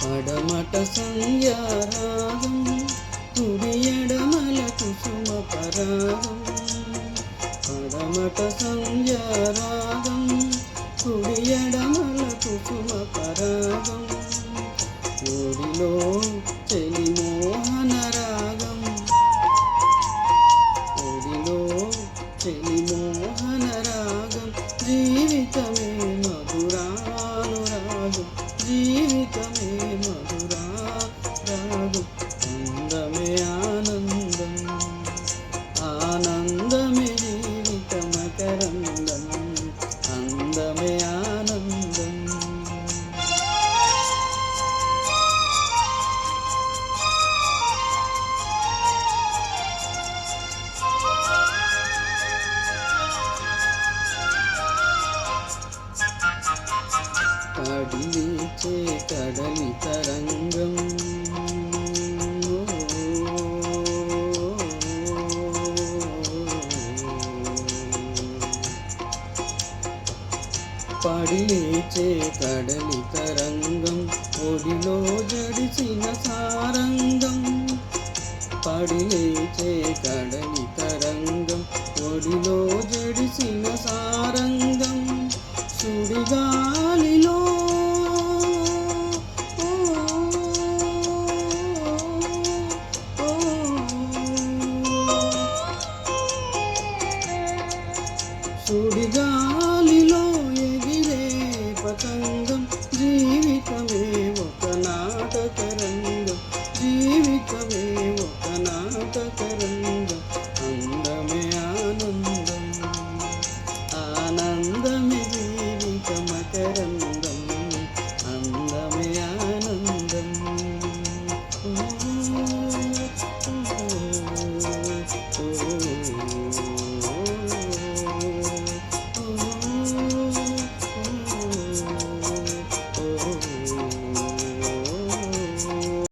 పడమట సంధ్యారాగం కుడి ఎడమల కుసుమ పరాగం పడమట సంధ్యారాగం కుడి ఎడమల కుసుమ పరాగం ఓడిలో ఆనందమే ఆనందం ఆనందమే జీవితమకరందం అందమే ఆనందం. కడిలిచే కడలి తరంగం పడిచే కడలి తరంగం ఒడిలో జడిచిన సారంగం. పడిచే కడలి తరంగం ఒడిలో జడిచిన సారంగం. సుడిగాలిలో సుడిగా ఆటంగం జీవితమే ఒక నాటకరంగం జీవితమే ఒక నాటకరంగం.